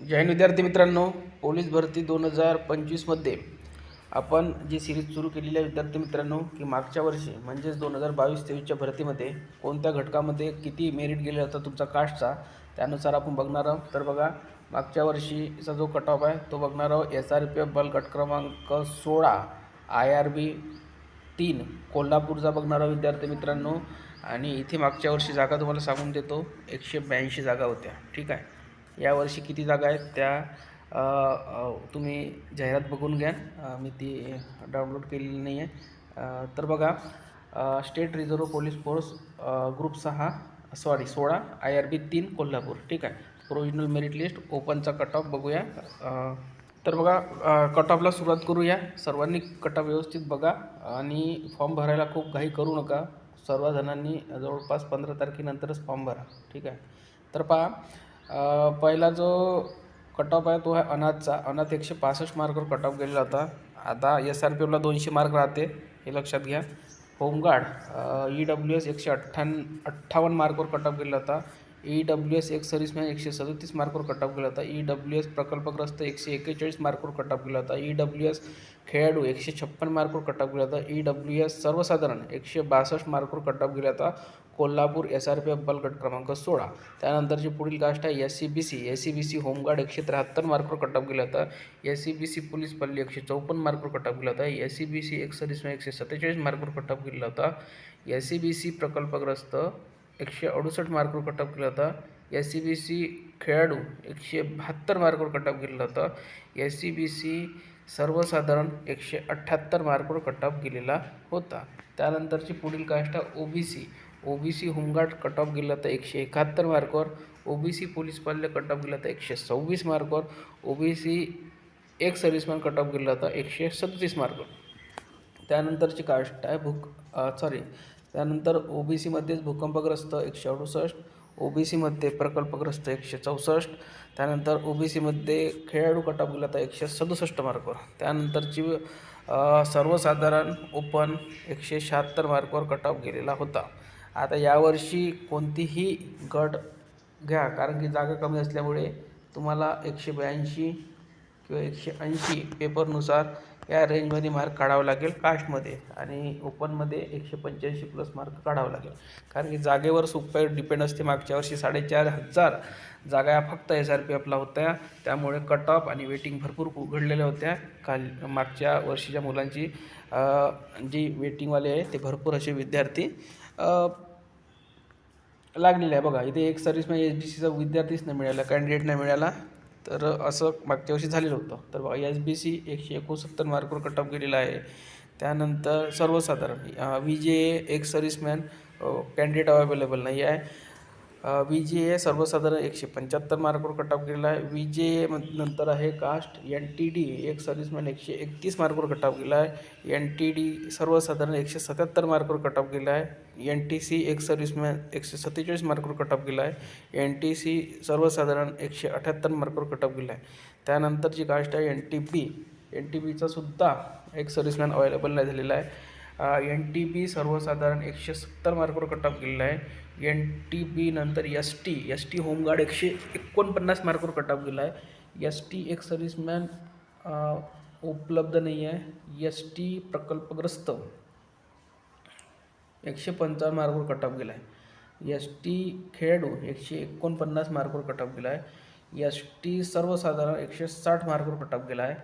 जैन विद्यार्थी मित्रांनो. पोलीस भरती दोन हजार पंचवीसमध्ये आपण जी सिरीज सुरू केलेली आहे विद्यार्थी मित्रांनो की मागच्या वर्षी म्हणजेच दोन हजार बावीस तेवीसच्या भरतीमध्ये कोणत्या घटकामध्ये किती मेरिट गेले होता तुमचा कास्टचा त्यानुसार आपण बघणार आहोत. तर बघा मागच्या वर्षीचा जो कट ऑफ आहे तो बघणार आहोत. एस आर पी एफ बल गट क्रमांक सोळा आय आर बी तीन कोल्हापूरचा बघणार आहोत विद्यार्थी मित्रांनो. आणि इथे मागच्या वर्षी जागा तुम्हाला सांगून देतो एकशे ब्याऐंशी जागा होत्या. ठीक आहे? यावर्षी किती जागा आहेत त्या तुम्ही जाहिरात बघून घ्या. मी ती डाउनलोड केलेली नाही आहे तर बघा state reserve police force group सहा सॉरी सोळा आय आर बी तीन कोल्हापूर. ठीक आहे? प्रोविजनल मेरिट लिस्ट ओपनचा कट ऑफ बघूया तर बघा कट ऑफला सुरुवात करूया. सर्वांनी कट ऑफ व्यवस्थित बघा आणि फॉर्म भरायला खूप घाई करू नका. सर्वजणांनी जवळपास पंधरा तारखेनंतरच फॉर्म भरा. ठीक आहे? तर पहा पहिला जो कट ऑफ आहे तो आहे अनाथचा. अनाथ एकशे पासष्ट मार्कवर कट ऑफ गेलेला होता. आता एस आर पी एफला दोनशे मार्क राहते. हे लक्षात घ्या. होमगार्ड ई डब्ल्यू एस एकशे अठ्ठान अठ्ठावन्न मार्कवर कट ऑफ गेलेला होता. E W S ex serviceman एकशे सदतीस मार्कवर कट ऑफ गेला होता. ई डब्ल्यू एस प्रकल्पग्रस्त एकशे एक्केचाळीस मार्कवर कट ऑफ गेला होता. ई डब्ल्यू एस खेळाडू एकशे छप्पन मार्कवर कट ऑफ गेला होता. ई डब्ल्यू एस सर्वसाधारण एकशे बासष्ट मार्कवर कट ऑफ गेला होता. Kolhapur S R P F बलगट क्रमांक सोळा. त्यानंतरची पुढील कास्ट आहे S C B C S C B C home guard एकशे त्र्याहत्तर मार्कवर कटअप ऑफ गेला होता. S C B C police पल्ली एकशे चौपन्न मार्कवर कटअप ऑफ गेला होता. एस सी बी सी एक एकशे सत्तेचाळीस मार्कवर कटअप ऑफ गेला होता. एस सी बी सी प्रकल्पग्रस्त एकशे अडुसष्ट मार्कवर कटअप केलं केला होता. एस सी बी सी खेळाडू एकशे बहात्तर मार्कवर कटअप ऑफ होतं होता. एस सी बी सी सर्वसाधारण एकशे अठ्ठ्याहत्तर मार्कवर कटअप गेलेला होता. त्यानंतरची पुढील कास्ट आहे O B C O B C home guard cut off गेला तर एकशे एकाहत्तर मार्कवर ओ बी सी पोलीस पाल्य कट ऑफ गेला तर एकशे सव्वीस मार्कवर O B C ex serviceman cut off गेला होता एकशे सदतीस मार्कवर. त्यानंतरची कास्ट आहे भूक सॉरी त्यानंतर ओ बी सीमध्येच भूकंपग्रस्त एकशे अडुसष्ट ओ बी सीमध्ये प्रकल्पग्रस्त एकशे चौसष्ट त्यानंतर ओ बी सीमध्ये खेळाडू कट ऑफ गेला होता एकशे सदुसष्ट मार्कवर. त्यानंतरची सर्वसाधारण ओपन एकशे शहात्तर मार्कवर कट ऑफ गेलेला होता. आता यावर्षी कोणतीही गट घ्या कारण की जागा कमी असल्यामुळे तुम्हाला एकशे ब्याऐंशी किंवा एकशे ऐंशी पेपरनुसार या रेंजमध्ये मार्क काढावं लागेल कास्टमध्ये आणि ओपनमध्ये एकशे पंच्याऐंशी प्लस मार्क काढावं लागेल. कारण की जागेवर सुपर डिपेंड असते मागच्या वर्षी साडेचार हजार जागा या फक्त एस आर पी एफला होत्या. त्यामुळे कट ऑफ आणि वेटिंग भरपूर उघडलेल्या होत्या. काल मागच्या वर्षीच्या मुलांची जी वेटिंगवाले आहे ते भरपूर असे विद्यार्थी लागलेलं आहे. बघा इथे एक सर्व्हिसमॅन एस बी सीचा विद्यार्थीच नाही मिळाला कॅन्डिडेट नाही मिळाला. तर असं मागच्या वर्षी झालेलं होतं. तर बघा एस बी सी एकशे एकोणसत्तर मार्कवर कट ऑफ गेलेला आहे. त्यानंतर सर्वसाधारण व्ही जे एक सर्व्हिसमॅन कॅन्डिडेट अवेलेबल नाही आहे. व्ही जे ए सर्वसाधारण एकशे पंच्याहत्तर मार्कवर कट ऑफ आहे. व्ही जे ए नंतर आहे caste N T D ex serviceman एकशे एकतीस मार्कवर कट ऑफ गेला आहे. एन टी डी सर्वसाधारण एकशे सत्याहत्तर मार्कवर कट ऑफ गेला आहे. N T C ex serviceman एकशे सत्तेचाळीस मार्कवर कट ऑफ गेला आहे. एन टी सी सर्वसाधारण एकशे अठ्याहत्तर मार्कवर कट ऑफ गेला आहे. त्यानंतरची कास्ट आहे N T B N T बीचा सुद्धा एक सर्व्हिसमॅन अवेलेबल नाही झालेला आहे. एन टी बी सर्वसाधारण एकशे सत्तर मार्कवर कट ऑफ़ गेलेला आहे. एन टी बी नंतर S T S T home guard एकशे एकोणपन्नास मार्कवर कट ऑफ़ गेला आहे. एस टी एक सर्व्हिसमॅन उपलब्ध नाही आहे. एस टी प्रकल्पग्रस्त एकशे पंचावन्न मार्कवर कट ऑफ़ गेला आहे. एस टी खेळाडू एकशे एकोणपन्नास मार्कवर कट ऑफ़ गेला आहे. एस टी सर्वसाधारण एकशे साठ मार्कवर कट ऑफ़ गेला आहे.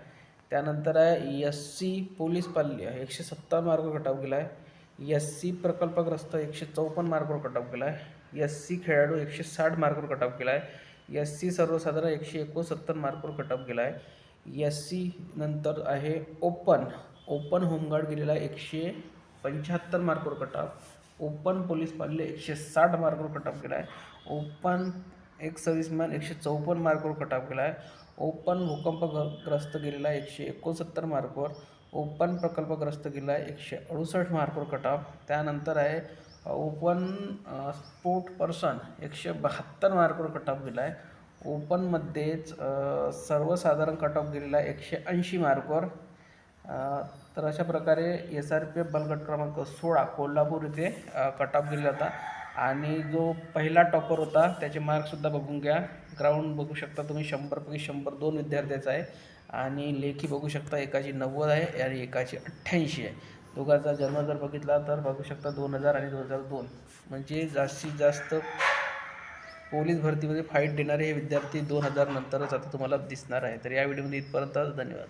त्यानंतर आहे एस सी पोलीस पाल्य एकशे सत्तावन्न मार्कवर कट ऑफ गेला आहे एस सी प्रकल्पग्रस्त एकशे चौपन्न मार्कवर कट ऑफ गेला आहे एस सी खेळाडू एकशे साठ मार्कवर कट ऑफ गेला आहे एस सी सर्वसाधारण एकशे एकोणसत्तर मार्कवर कट ऑफ गेला आहे एस सी नंतर आहे ओपन ओपन होमगार्ड गेलेला आहे एकशे पंच्याहत्तर मार्कवर कट ऑफ ओपन पोलीस पाल्य एकशे साठ मार्कवर कट ऑफ गेला आहे ओपन एक सर्व्हिसमॅन एकशे चौपन्न मार्कवर कट ऑफ गेला आहे ओपन भूकंपग्रस्त गेलेला एकशे एकोणसत्तर मार्कवर ओपन प्रकल्पग्रस्त गेला आहे एकशे अडुसष्ट मार्कवर कट त्यानंतर आहे ओपन स्पोर्ट पर्सन एकशे बहात्तर मार्कवर कटऑफ गेला आहे. ओपनमध्येच सर्वसाधारण कटऑफ गेलेला आहे एकशे ऐंशी मार्कवर. तर अशा प्रकारे एस आर पी एफ बलगट क्रमांक सोळा कोल्हापूर इथे कटऑफ गेलेला होता. आणि जो पहिला टॉपर होता त्याचे मार्कसुद्धा बघून घ्या. ग्राउंड बघू शकता तुम्ही शंभरपैकी शंभर दोन विद्यार्थ्याचा आहे. आणि लेखी बघू शकता एकाची नव्वद आहे आणि एकाची अठ्ठ्याऐंशी आहे. दोघांचा जन्म जर बघितला तर बघू शकता दोन हजार आणि दोन हजार दोन. म्हणजे जास्तीत जास्त पोलीस भरतीमध्ये फाईट देणारे हे विद्यार्थी दोन हजार नंतरच आता तुम्हाला दिसणार आहे. तर या व्हिडिओमध्ये इथपर्यंत धन्यवाद.